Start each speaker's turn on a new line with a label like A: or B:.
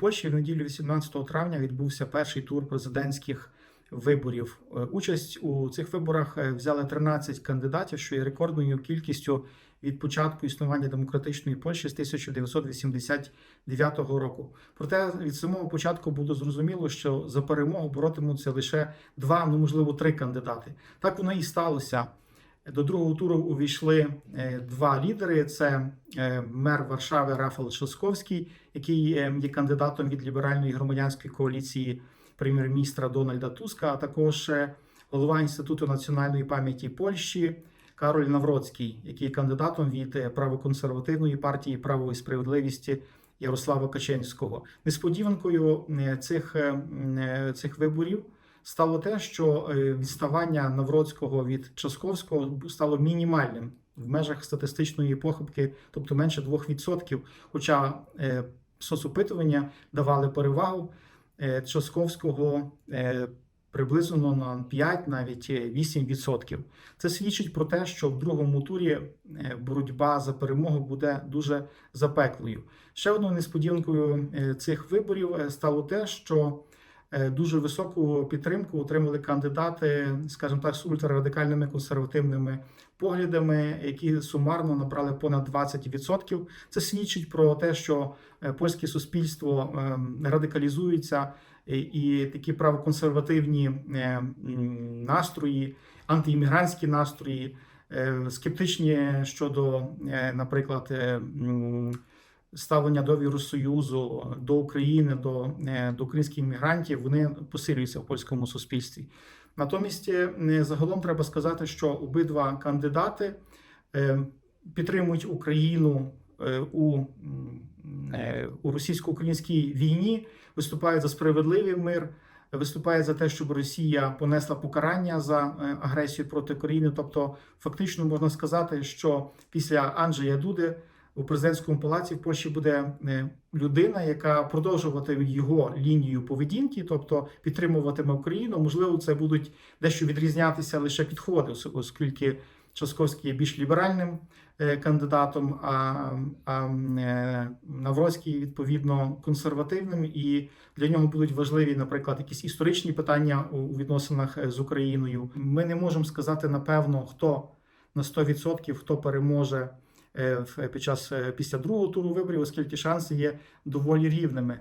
A: Польщі в неділю 18 травня відбувся перший тур президентських виборів. Е, Участь у цих виборах е, взяли 13 кандидатів, що є рекордною кількістю від початку існування демократичної Польщі з 1989 року. Проте від самого початку було зрозуміло, що за перемогу боротимуться лише два, ну можливо, три кандидати. Так воно і сталося. До другого туру увійшли е, два лідери: це е, мер Варшави Рафал Шосковський, який е, є кандидатом від ліберальної громадянської коаліції прем'єр-міністра Дональда Туска, а також голова інституту національної пам'яті Польщі Кароль Навроцький, який є кандидатом від правоконсервативної партії право і справедливості Ярослава Каченського. Несподіванкою цих, цих виборів стало те, що е, відставання Навроцького від Часковського стало мінімальним в межах статистичної похибки, тобто менше 2%. Хоча е, соцопитування давали перевагу е, Часковського приблизно на 5, навіть е, 8%. Це свідчить про те, що в другому турі боротьба за перемогу буде дуже запеклою. Ще одною несподіванкою цих виборів стало те, що Дуже високу підтримку отримали кандидати, скажімо так, з ультрарадикальними консервативними поглядами, які сумарно набрали понад 20%. Це свідчить про те, що е, польське суспільство ем, радикалізується, і- такі правоконсервативні е, настрої, антиіммігрантські настрої, е, скептичні щодо, е, наприклад, е, ставлення до Євросоюзу, до України, до, е, до українських мігрантів, вони посилюються в польському суспільстві. Натомість, е, загалом треба сказати, що обидва кандидати е, підтримують Україну е, у, е, у російсько-українській війні, виступають за справедливий мир, виступають за те, щоб Росія понесла покарання за е, агресію проти України. Тобто, фактично можна сказати, що після Анджея Дуди у президентському палаці в Польщі буде е, людина, яка продовжуватиме його лінію поведінки, тобто підтримуватиме Україну. Можливо, це будуть дещо відрізнятися лише підходи, оскільки Часковський є більш ліберальним е, кандидатом, а, а е, Навроцький відповідно консервативним, і для нього будуть важливі, наприклад, якісь історичні питання у відносинах з Україною. Ми не можемо сказати напевно, хто на 100% хто переможе під час е, після другого туру виборів, оскільки шанси є доволі рівними.